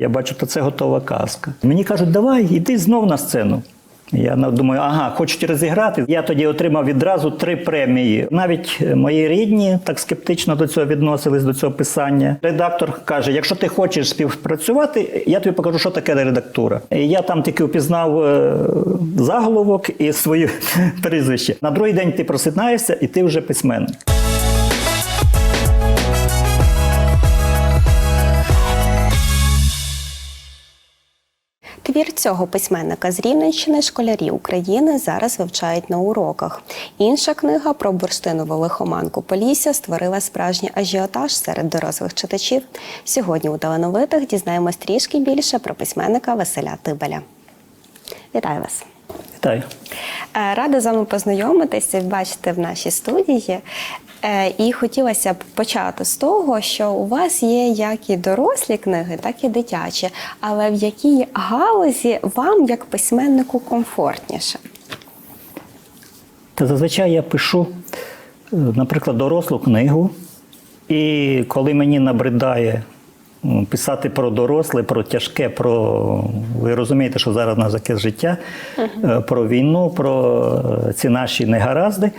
Я бачу, то це готова казка. Мені кажуть, давай, іди знов на сцену. Я думаю, ага, хочуть розіграти. Я тоді отримав відразу три премії. Навіть е, мої рідні так скептично до цього відносились до цього писання. Редактор каже: якщо ти хочеш співпрацювати, я тобі покажу, що таке редактура. І я там тільки впізнав е, заголовок і своє прізвище. На другий день ти просинаєшся, і ти вже письменник. Твір цього письменника з Рівненщини школярі України зараз вивчають на уроках. Інша книга про бурштинову лихоманку Полісся створила справжній ажіотаж серед дорослих читачів. Сьогодні у талановитих дізнаємось трішки більше про письменника Василя Тибеля. Вітаю вас! Вітаю. Е, Рада з вами познайомитися, і бачити в нашій студії. Е, І хотілося б почати з того, що у вас є як і дорослі книги, так і дитячі. Але в якій галузі вам, як письменнику, комфортніше? Та зазвичай я пишу, е, наприклад, дорослу книгу, і коли мені набридає писати про доросле, про тяжке, про ви розумієте, що зараз у нас таке життя, е, про війну, про ці наші негаразди.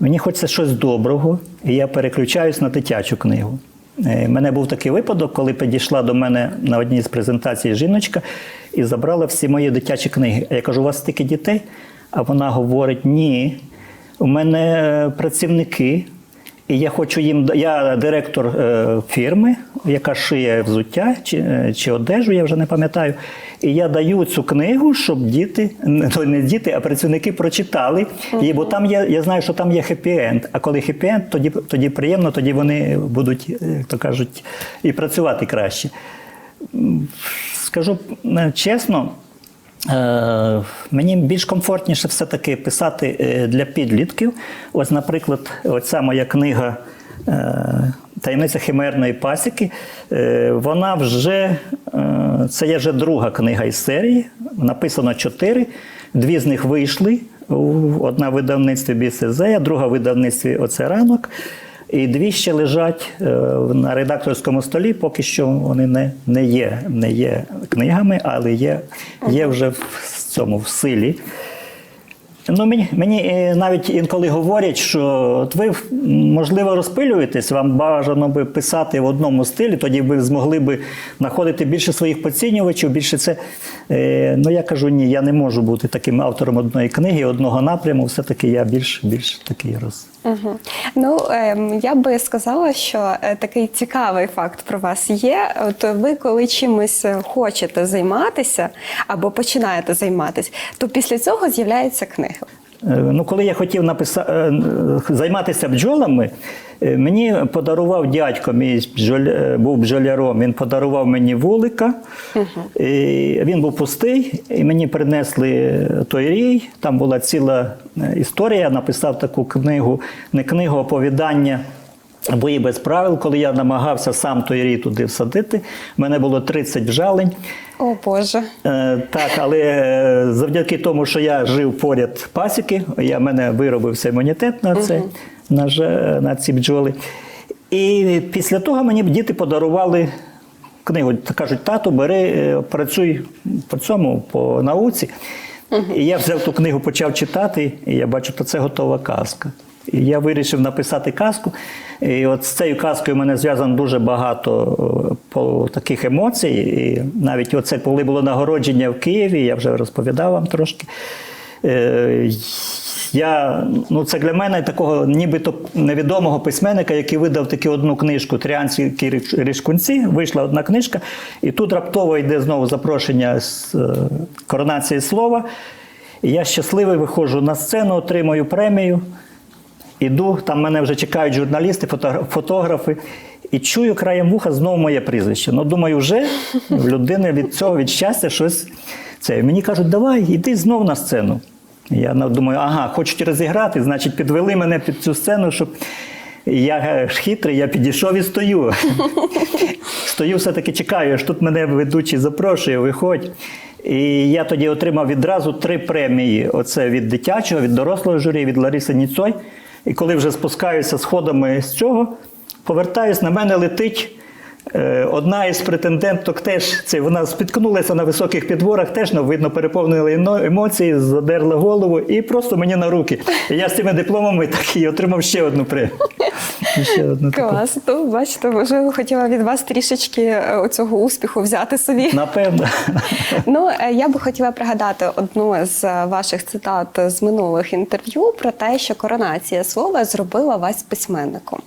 Мені хочеться щось доброго, і я переключаюсь на дитячу книгу. У мене був такий випадок, коли підійшла до мене на одній з презентацій жіночка і забрала всі мої дитячі книги. А я кажу, у вас стільки дітей? А вона говорить: ні, у мене е, працівники, і я хочу їм. Я директор е, фірми, яка шиє взуття чи, е, чи одежу, я вже не пам'ятаю. І я даю цю книгу, щоб діти, ну не діти, а працівники прочитали. її, бо там є, я знаю, що там є хеппі-енд. А коли хеппі-енд, тоді, тоді приємно, тоді вони будуть, е, як то кажуть, і працювати краще. Скажу чесно, Мені більш комфортніше все-таки писати е, для підлітків. Ось, наприклад, оця моя книга е, Таємниця химерної пасіки. е, Вона вже е, це є вже друга книга із серії. Написано чотири. Дві з них вийшли. Одна в видавництві Бісезея, друга в видавництві Оце ранок. І дві ще лежать е, на редакторському столі, поки що вони не, не, є, не є книгами, але є, є вже в цьому в силі. Ну, мені, мені е, навіть інколи говорять, що от ви можливо розпилюєтесь, вам бажано би писати в одному стилі, тоді ви змогли би знаходити більше своїх поцінювачів, більше це. Е, ну я кажу, ні, я не можу бути таким автором одної книги, одного напряму. Все-таки я більш, більш такий роз. Угу. Ну, ем, я би сказала, що е, такий цікавий факт про вас є. От ви, коли чимось хочете займатися або починаєте займатися, то після цього з'являється книга. Е, Ну, коли я хотів написа... е, займатися бджолами, е, мені подарував дядько, мій бджоля... е, був бджоляром, він подарував мені вулика. І він був пустий, і мені принесли той рій. Там була ціла історія. Я написав таку книгу, не книгу, а оповідання. Бої без правил, коли я намагався сам той рій туди всадити, в мене було 30 вжалень. О Боже. Е, Так, але е, завдяки тому, що я жив поряд пасіки, я мене виробився імунітет на це, на, на ці бджоли. І після того мені діти подарували книгу. Кажуть, тату, бери, е, працюй по цьому, по науці. І я взяв ту книгу, почав читати, і я бачу, що це готова казка. Я вирішив написати казку. І от з цією казкою в мене зв'язано дуже багато е, таких емоцій. І навіть оце, коли було нагородження в Києві, я вже розповідав вам трошки. Е, Я, ну це для мене такого нібито невідомого письменника, який видав таку одну книжку Тріанські рішкунці. Вийшла одна книжка, і тут раптово йде знову запрошення з е, коронації слова. І я щасливий виходжу на сцену, отримую премію. Іду, там мене вже чекають журналісти, фотографи, і чую краєм вуха знову моє прізвище. Ну, думаю, вже в людини від цього, від щастя, щось це. І мені кажуть, давай, іди знов на сцену. Я думаю, ага, хочуть розіграти, значить, підвели мене під цю сцену, щоб я хитрий, я підійшов і стою. Стою, все-таки чекаю, аж тут мене ведучий запрошує, виходь. І я тоді отримав відразу три премії: оце від дитячого, від дорослого журі, від Лариси Ніцой. І коли вже спускаюся сходами з цього, повертаюсь, на мене летить Е, Одна із претенденток теж це вона спіткнулася на високих підворах, теж ну, видно, переповнили емоції, задерла голову і просто мені на руки. І я з цими дипломами так і отримав ще одну премію. Ще одну таку. Клас. Ну, бачите, можливо, хотіла від вас трішечки е, цього успіху взяти собі. Напевно. Ну, е, я би хотіла пригадати одну з е, ваших цитат з минулих інтерв'ю про те, що коронація слова зробила вас письменником.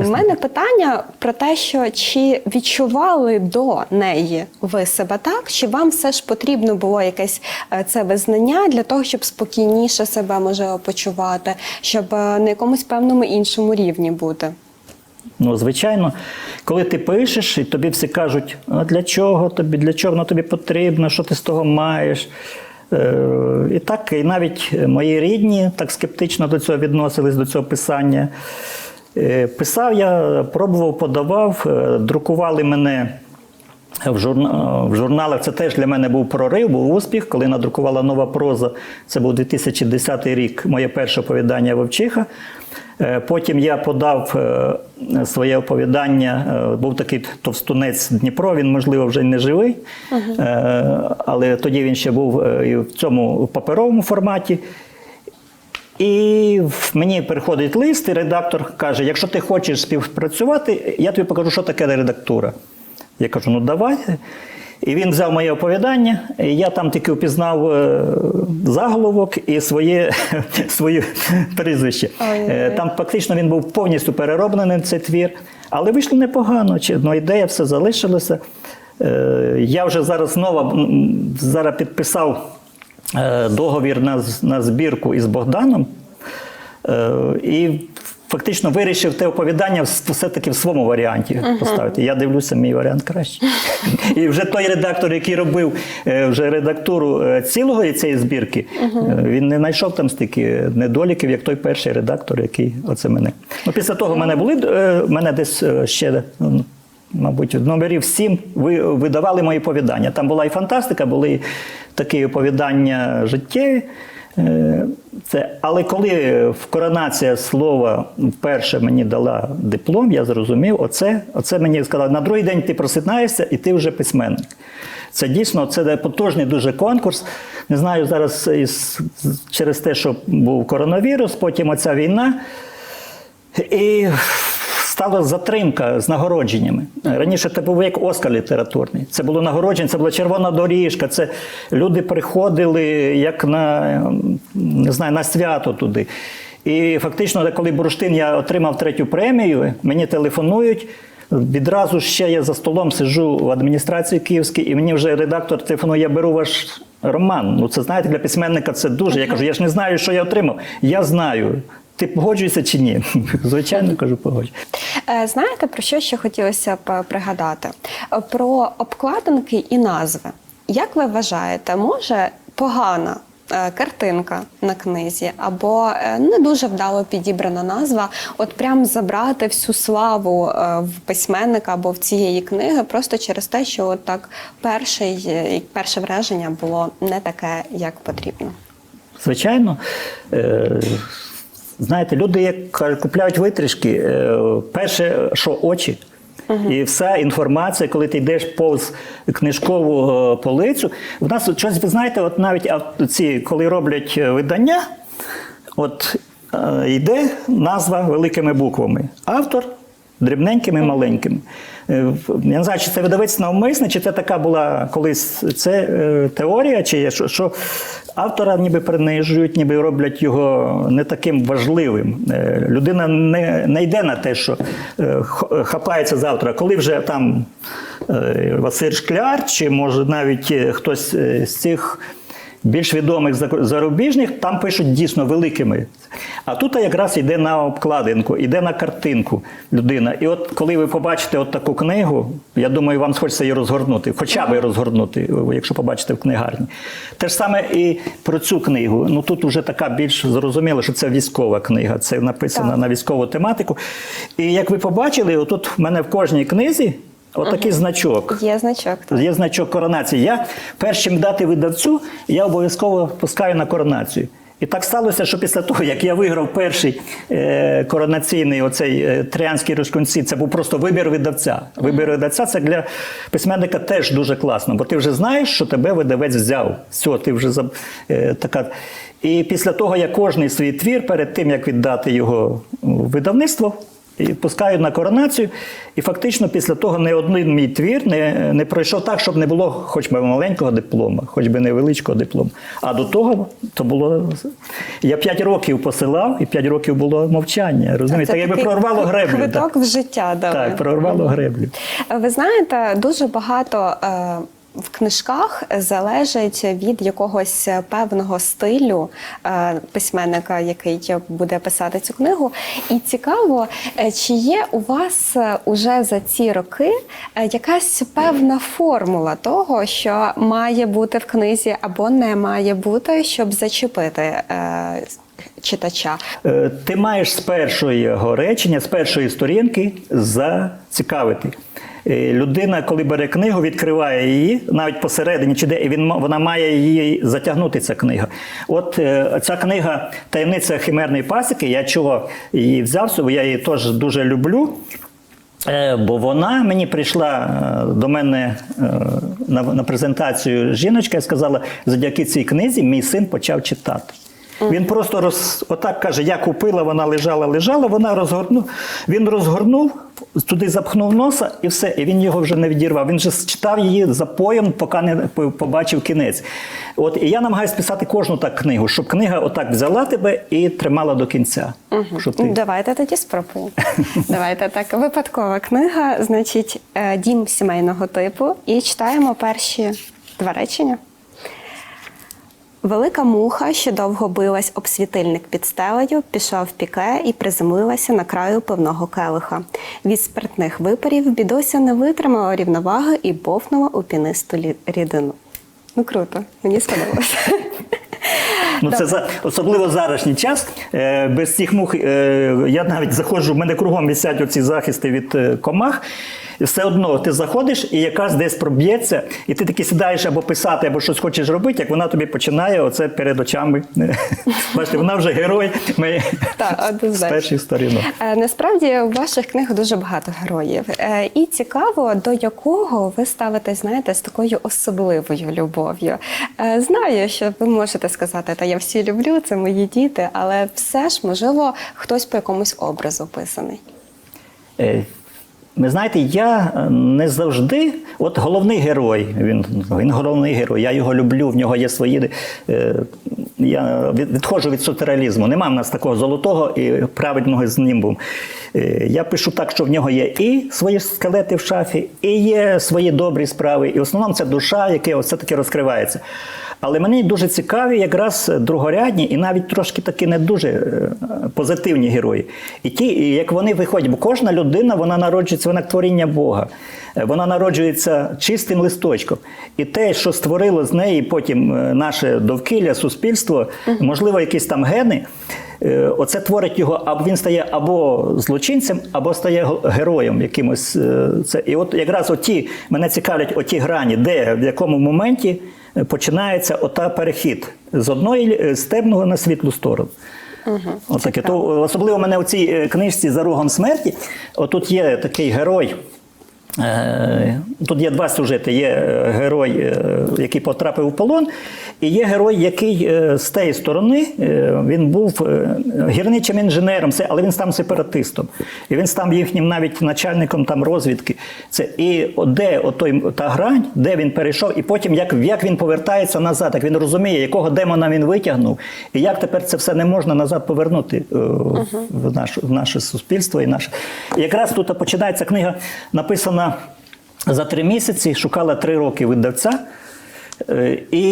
У мене питання про те, що чи відчували до неї ви себе так, чи вам все ж потрібно було якесь це визнання для того, щоб спокійніше себе можливо почувати, щоб на якомусь певному іншому рівні бути? Ну, звичайно, коли ти пишеш, і тобі всі кажуть, а для чого тобі, для чого воно тобі потрібно, що ти з того маєш. Е, І так, і навіть мої рідні так скептично до цього відносились, до цього писання. Е, Писав я, пробував, подавав, е, друкували мене в, журна... в журналах. Це теж для мене був прорив, був успіх, коли надрукувала нова проза. Це був 2010 рік, моє перше оповідання Вовчиха. Е, Потім я подав е, своє оповідання. е, Був такий товстунець Дніпро, він, можливо, вже не живий, Е, але тоді він ще був і в цьому паперовому форматі. І мені приходить лист, і редактор каже: якщо ти хочеш співпрацювати, я тобі покажу, що таке редактура. Я кажу, ну давай. І він взяв моє оповідання, і я там тільки впізнав е, заголовок і своє, своє прізвище. Е, Там фактично він був повністю перероблений цей твір, але вийшло непогано. Ну, ідея все залишилася. Е, Я вже зараз знову зараз підписав договір на, на збірку із Богданом. І фактично вирішив те оповідання все-таки в своєму варіанті поставити. Я дивлюся, мій варіант краще. І вже той редактор, який робив е, вже редактуру е, цілого цієї збірки, е, він не знайшов там стільки недоліків, як той перший редактор, який оце мене. Ну, після того в мене були мене десь ще. Мабуть, номерів сім ви видавали мої оповідання. Там була і фантастика, були такі оповідання життєві. Е, Це, але коли в коронація слова вперше мені дала диплом, я зрозумів, оце, оце мені сказали, на другий день ти просипаєшся і ти вже письменник. Це дійсно це потужний дуже конкурс. Не знаю зараз із, через те, що був коронавірус, потім оця війна. І стала затримка з нагородженнями. Раніше це був як Оскар літературний. Це було нагородження, це була червона доріжка. Це люди приходили як на, не знаю, на свято туди. І фактично, коли бурштин я отримав третю премію, мені телефонують. Відразу ще я за столом сиджу в адміністрації Київській, і мені вже редактор телефонує, я беру ваш роман. Ну, це знаєте, для письменника це дуже. Я кажу, я ж не знаю, що я отримав. Я знаю. Ти погоджуєшся чи ні? Звичайно, кажу, погоджуюся. Е, Знаєте, про що ще хотілося б пригадати? Е, Про обкладинки і назви. Як ви вважаєте, може погана е, картинка на книзі або не дуже вдало підібрана назва, от прям забрати всю славу в письменника або в цієї книги, просто через те, що от так перший, перше враження було не таке, як потрібно. Звичайно. Е, знаєте, люди, як купляють витрішки, е, перше, що очі. І вся інформація, коли ти йдеш повз книжкову е, полицю, в нас щось, ви знаєте, от навіть ав- ці, коли роблять е, видання, от йде назва великими буквами. Автор дрібненькими маленькими. Е, Я не знаю, чи це видавець навмисне, чи це така була колись це теорія, чи є, що, що автора ніби принижують, ніби роблять його не таким важливим. Е, Людина не, не йде на те, що е, хапається завтра. Коли вже там е, Василь Шкляр, чи може навіть е, хтось е, з цих більш відомих за- зарубіжних, там пишуть дійсно великими. А тут якраз йде на обкладинку, йде на картинку людина. І от коли ви побачите от таку книгу, я думаю, вам схочеться її розгорнути, хоча б розгорнути, якщо побачите в книгарні. Те ж саме і про цю книгу. Ну тут вже така більш зрозуміла, що це військова книга, це написано Так. на військову тематику. І як ви побачили, отут в мене в кожній книзі отакий значок. Є значок. так. Є значок коронації. Я перш чим дати видавцю, я обов'язково пускаю на коронацію. І так сталося, що після того, як я виграв перший е, коронаційний оцей е, троянський рушкунці, це був просто вибір видавця. Вибір видавця це для письменника теж дуже класно, бо ти вже знаєш, що тебе видавець взяв. Все, ти вже за, е, така. І після того, я кожний свій твір, перед тим як віддати його видавництво, і пускаю на коронацію, і фактично після того не один мій твір не, не пройшов так, щоб не було хоч би маленького диплома, хоч би невеличкого диплому. А до того то було. Я п'ять років посилав, і п'ять років було мовчання. Розумієте, так якби прорвало греблю. Квиток в життя дали. Так, прорвало греблю. Ви знаєте, дуже багато е, в книжках залежить від якогось певного стилю е, письменника, який буде писати цю книгу. І цікаво, е, чи є у вас е, уже за ці роки якась певна формула того, що має бути в книзі або не має бути, щоб зачепити читача. Ти маєш з першого речення, з першої сторінки зацікавити. Е, Людина, коли бере книгу, відкриває її навіть посередині чи де, він вона має її затягнути. Ця книга. От е, ця книга Таємниця химерної пасіки. Я чого її взяв, бо я її теж дуже люблю. Е, Бо вона мені прийшла до мене на презентацію жіночка і сказала: завдяки цій книзі мій син почав читати. Він просто роз, отак каже: я купила, вона лежала, лежала, вона розгорнув. Він розгорнув, туди запхнув носа і все. І він його вже не відірвав. Він же читав її запоєм, поки не побачив кінець. От і я намагаюся писати кожну так книгу, щоб книга отак взяла тебе і тримала до кінця. Щоб ти... Давайте тоді спробуємо. Давайте так. Випадкова книга, значить, е, дім сімейного типу, і читаємо перші два речення. Велика муха, що довго билась об світильник під стелею, пішла в піке і приземлилася на краю пивного келиха. Від спиртних випарів бідося не витримала рівноваги і бовнула у пінисту рідину. Ну круто, мені сподобалося. Ну, це за особливо зарашній час. Е, без цих мух е, я навіть заходжу, в мене кругом висять оці захисти від е, комах. Все одно ти заходиш і якась десь проб'ється, і ти таки сідаєш або писати, або щось хочеш робити, як вона тобі починає оце перед очами. Бачите, вона вже герой ми Так, з перших сторінок. Насправді у ваших книгах дуже багато героїв, і цікаво, до якого ви ставитесь, знаєте, з такою особливою любов'ю. Знаю, що ви можете сказати, та я всі люблю, це мої діти, але все ж можливо хтось по якомусь образу писаний. Ви знаєте, я е, не завжди. От головний герой, він, він головний герой, я його люблю, в нього є свої. е, Я відходжу від сутереалізму. Нема в нас такого золотого і правильного з німбом. Е, Я пишу так, що в нього є і свої скелети в шафі, і є свої добрі справи. І в основному це душа, яка все-таки розкривається. Але мені дуже цікаві якраз другорядні і навіть трошки такі не дуже е, позитивні герої. І ті, як вони виходять, бо кожна людина вона народжується, вона творіння Бога. Е, Вона народжується чистим листочком. І те, що створило з неї потім е, наше довкілля, суспільство, можливо, якісь там гени. е, Оце творить його, або він стає або злочинцем, або стає героєм якимось. Це. І от якраз оті, мене цікавлять оті грані, де, в якому моменті починається ота перехід з одної з темного на світлу сторону. Отаке. То особливо мене у цій е, книжці за рогом смерті. Отут є такий герой. Е, Тут є два сюжети: є е, герой, е, який потрапив у полон, і є герой, який е, з тієї сторони е, він був е, гірничим інженером, але він став сепаратистом. І він став їхнім навіть начальником там розвідки. Це і де отой та грань, де він перейшов, і потім як, як він повертається назад, як він розуміє, якого демона він витягнув, і як тепер це все не можна назад повернути в, наш, в наше суспільство і наше. І якраз тут починається книга, написана за три місяці, шукала три роки видавця. Е, І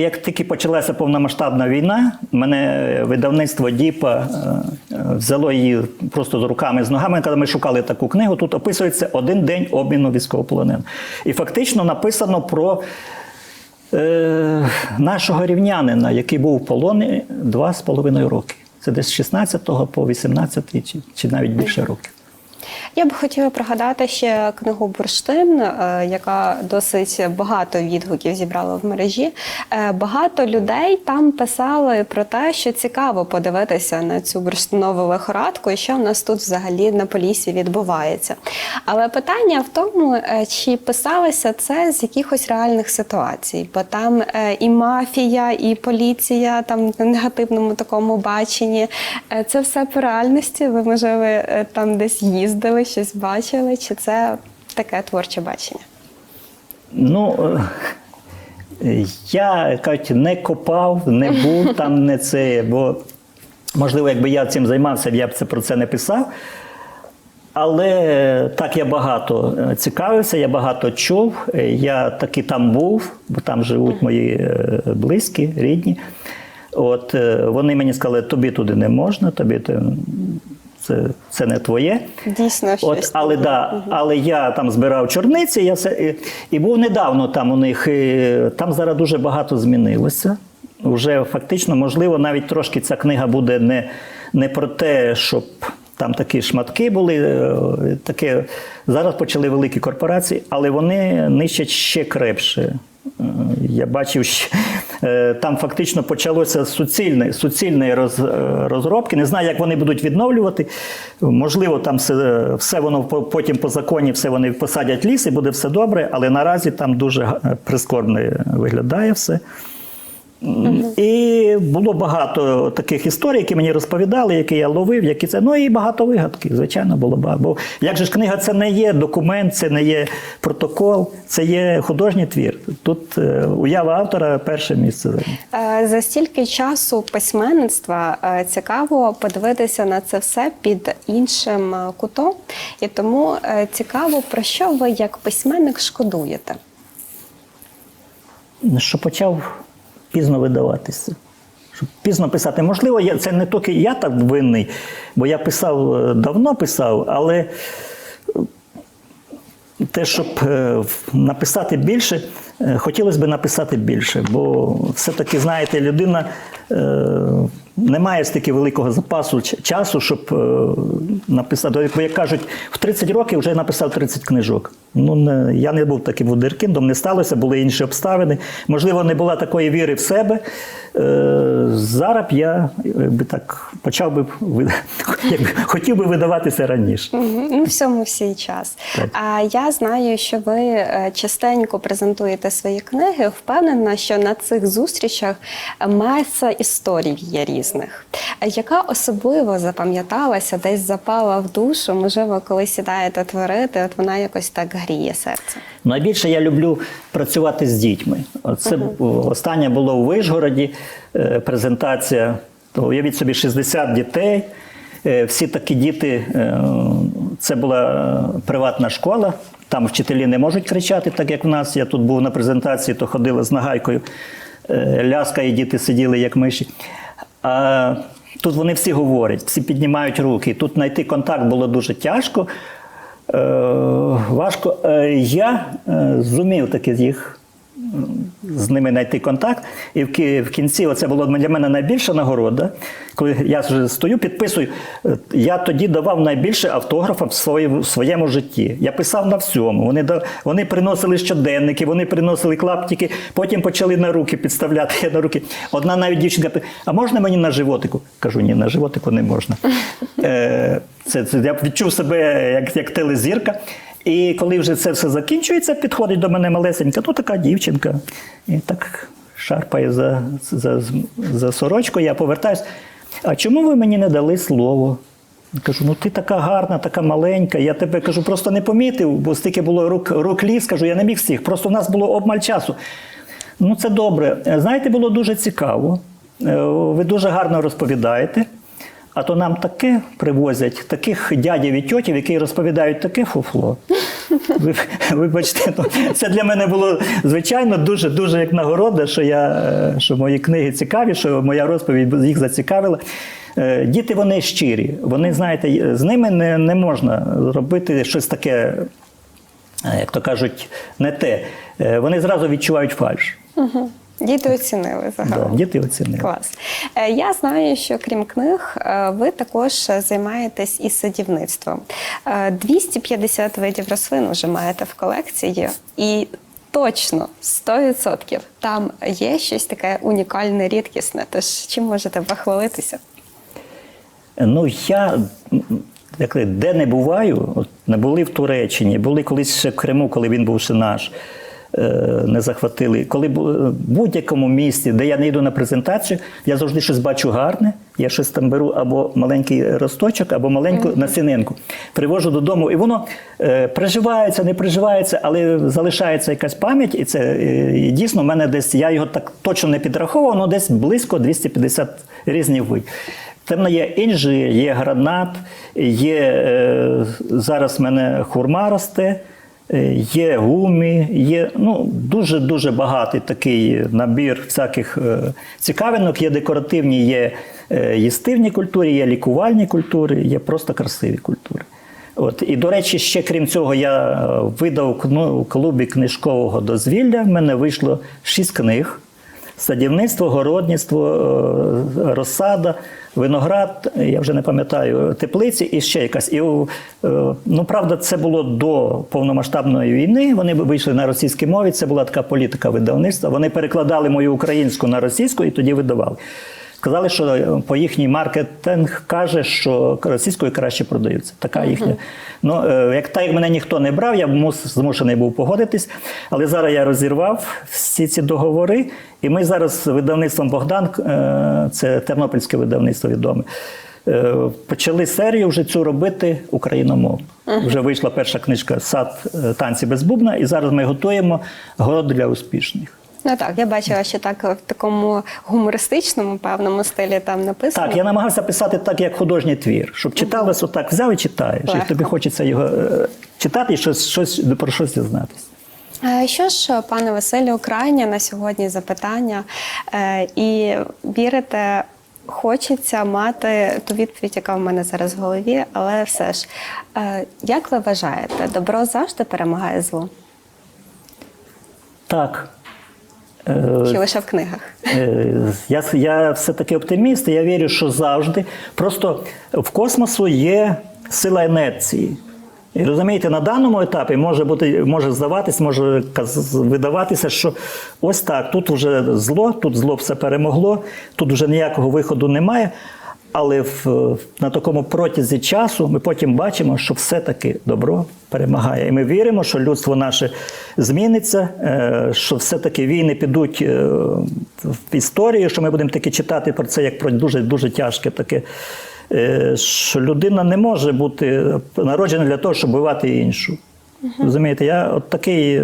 як тільки почалася повномасштабна війна, мене видавництво Діпа е, е, взяло її просто з руками з ногами. Коли ми шукали таку книгу, тут описується один день обміну військовополонених. І фактично написано про е, нашого рівнянина, який був в полоні два з половиною роки. Це десь з 16 по 18 чи, чи навіть більше років. Я б хотіла пригадати ще книгу Бурштин, е, яка досить багато відгуків зібрала в мережі. Е, Багато людей там писали про те, що цікаво подивитися на цю бурштинову лихорадку і що в нас тут взагалі на полісі відбувається. Але питання в тому, е, чи писалося це з якихось реальних ситуацій, бо там і мафія, і поліція там в негативному такому баченні. Це все по реальності. Ви можливо там десь їздили, щось бачили, чи це таке творче бачення? Ну, я кажуть, не копав, не був там, не це. Бо, можливо, якби я цим займався, я б це про це не писав. Але так я багато е, цікавився, я багато чув. Е, Я таки там був, бо там живуть мої е, близькі, рідні. От вони мені сказали, тобі туди не можна, тобі це, це не твоє. Дійсно, щось. От, але, да, але я там збирав чорниці, я все, і, і був недавно там у них. І, там зараз дуже багато змінилося. Вже фактично, можливо, навіть трошки ця книга буде не, не про те, щоб там такі шматки були. е, Таке, зараз почали великі корпорації, але вони нищать ще крепше. Е, Я бачив, що там фактично почалося суцільне, суцільної роз, е, розробки. Не знаю, як вони будуть відновлювати. Можливо, там все, все воно потім по законі, все вони посадять ліс і буде все добре, але наразі там дуже прискорбно виглядає все. І було багато таких історій, які мені розповідали, які я ловив, які це. Ну і багато вигадки, звичайно, було багато. Бо як же ж книга, це не є документ, це не є протокол, це є художній твір. Тут е, уява автора перше місце. Е, За стільки часу письменництва е, цікаво подивитися на це все під іншим кутом. І тому цікаво, про що ви як письменник шкодуєте? Що почав пізно видаватися. Щоб пізно писати. Можливо, я, це не тільки я так винний, бо я писав е, давно писав, але те, щоб е, написати більше, е, хотілося б написати більше, бо все-таки, знаєте, людина е, не має стільки великого запасу часу, щоб е, написати. Бо, як кажуть, в 30 років вже написав 30 книжок. Ну, не, я не був таким вундеркіндом, не сталося, були інші обставини. Можливо, не була такої віри в себе. Е, зараз я якби так почав би хотів би видаватися раніше. Ну, всьому свій час. Так. А я знаю, що ви е, частенько презентуєте свої книги. Впевнена, що на цих зустрічах маса історій є різних. Яка особливо запам'яталася, десь запала в душу, можливо, коли сідаєте творити, от вона якось так гріє серце. Найбільше я люблю працювати з дітьми. Це б- останнє було у Вишгороді е, презентація. То уявіть собі 60 дітей. Е, Всі такі діти, е, це була приватна школа. Там вчителі не можуть кричати, так як в нас. Я тут був на презентації, то ходила з нагайкою. Ляска і діти сиділи як миші. А тут вони всі говорять, всі піднімають руки. Тут знайти контакт було дуже тяжко. Е, важко. Е, я е, зумів таки їх м, з ними знайти контакт. І в в кінці оце було для мене найбільша нагорода. Коли я вже стою, підписую, е, я тоді давав найбільше автографа в своєму, в своєму житті. Я писав на всьому. Вони, вони приносили щоденники, вони приносили клаптики, потім почали на руки підставляти я на руки. Одна навіть дівчинка питає, а можна мені на животику? Кажу, ні, на животику не можна. Е, Це, це, я відчув себе як, як телезірка. І коли вже це все закінчується, підходить до мене малесенька, ну така дівчинка. І так шарпає за, за, за сорочку, я повертаюсь. А чому ви мені не дали слово? Кажу, ну ти така гарна, така маленька. Я тебе кажу, просто не помітив, бо стільки було рук, рук ліс, кажу, я не міг всіх. Просто у нас було обмаль часу. Ну, це добре. Знаєте, було дуже цікаво. Е, Ви дуже гарно розповідаєте. А то нам таке привозять, таких дядів і тьотів, які розповідають таке фуфло. Ви, вибачте, це для мене було звичайно дуже дуже як нагорода, що я е, що мої книги цікаві, що моя розповідь їх зацікавила. Е, Діти вони щирі. Вони, знаєте, з ними не, не можна робити щось таке, е, як то кажуть, не те. Вони зразу відчувають фальш. Діти оцінили Да, діти оцінили. Клас. Е, Я знаю, що крім книг, е, ви також займаєтесь і садівництвом. Е, 250 видів рослин вже маєте в колекції, і точно 100% там є щось таке унікальне, рідкісне. Тож чим можете похвалитися? Ну, я де не буваю, от не були в Туреччині, були колись ще в Криму, коли він був ще наш. Е, Не захватили. Коли в будь-якому місті, де я не йду на презентацію, я завжди щось бачу гарне. Я щось там беру або маленький росточок, або маленьку насінинку. Привожу додому, і воно е, приживається, не приживається, але залишається якась пам'ять, і це е, і дійсно в мене десь я його так точно не підраховував, але десь близько 250 різних видів. Там є інжир, є гранат, є е, зараз в мене хурма росте, е, є гумі, є ну, дуже-дуже багатий такий набір всяких е, цікавинок. Є декоративні, є е, їстивні культури, є лікувальні культури, є просто красиві культури. От. І, до речі, ще крім цього, я е, видав у клубі книжкового дозвілля. В мене вийшло шість книг садівництво, городництво, е, розсада, виноград, я вже не пам'ятаю, теплиці і ще якась. І, е, ну, правда, це було до повномасштабної війни. Вони вийшли на російській мові. Це була така політика видавництва. Вони перекладали мою українську на російську і тоді видавали. Сказали, що по їхній маркетинг каже, що російською краще продаються. Така їхня. Ну, е, як так як мене ніхто не брав, я мус, змушений був погодитись. Але зараз я розірвав всі ці договори, і ми зараз з видавництвом Богдан, е, це тернопільське видавництво відоме. е, Почали серію вже цю робити україномовно. Вже вийшла перша книжка Сад танці без бубна, і зараз ми готуємо город для успішних. Ну так, я бачила, що так в такому гумористичному певному стилі там написано. Так, я намагався писати так, як художній твір, щоб читалось отак, взяв і читаєш. І тобі хочеться його е, читати і щось, щось про щось дізнатися. Що ж, пане Василю, крайнє на сьогодні запитання. Е, І вірите, хочеться мати ту відповідь, яка в мене зараз в голові, але все ж, е, як ви вважаєте, добро завжди перемагає зло? Так. Е, Чи лише в книгах? Е, Я, я все-таки оптиміст, і я вірю, що завжди. Просто в космосу є сила інерції. І розумієте, на даному етапі може бути, може здаватись, може видаватися, що ось так, тут вже зло, тут зло все перемогло, тут вже ніякого виходу немає. Але в, на такому протязі часу ми потім бачимо, що все-таки добро перемагає. І ми віримо, що людство наше зміниться, е, що все-таки війни підуть е, в історію, що ми будемо таки читати про це як про дуже дуже тяжке таке. е, Що людина не може бути народжена для того, щоб вбивати іншу. Розумієте, я от такий.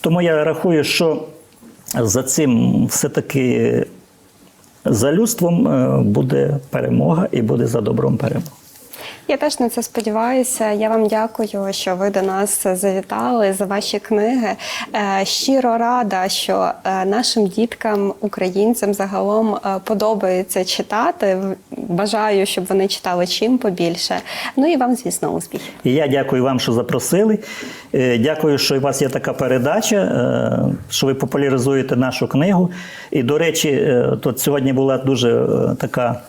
Тому я рахую, що за цим все-таки за людством е, буде перемога і буде за добром перемога. Я теж на це сподіваюся. Я вам дякую, що ви до нас завітали за ваші книги. Е, Щиро рада, що е, нашим діткам, українцям загалом е, подобається читати. Бажаю, щоб вони читали чим побільше. Ну і вам, звісно, успіхів. І я дякую вам, що запросили. Дякую, що у вас є така передача, що ви популяризуєте нашу книгу. І, до речі, тут сьогодні була дуже така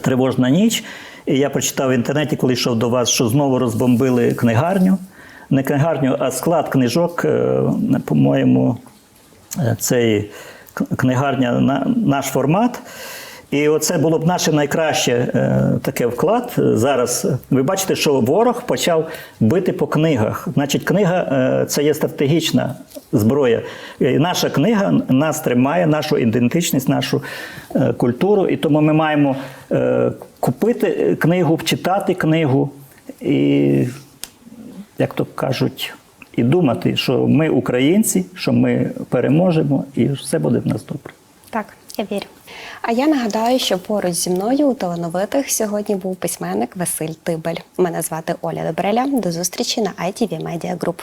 тривожна ніч. Я прочитав в інтернеті, коли йшов до вас, що знову розбомбили книгарню. Не книгарню, а склад книжок, е, по-моєму, е, цей книгарня на наш формат. І оце було б наше найкраще е, таке вклад. Зараз ви бачите, що ворог почав бити по книгах. Значить, книга е, це є стратегічна зброя. І наша книга нас тримає, нашу ідентичність, нашу е, культуру. І тому ми маємо е, купити книгу, читати книгу і як то кажуть, і думати, що ми українці, що ми переможемо, і все буде в нас добре. Так, я вірю. А я нагадаю, що поруч зі мною у талановитих сьогодні був письменник Василь Тибель. Мене звати Оля Добреля. До зустрічі на ITV Media Group.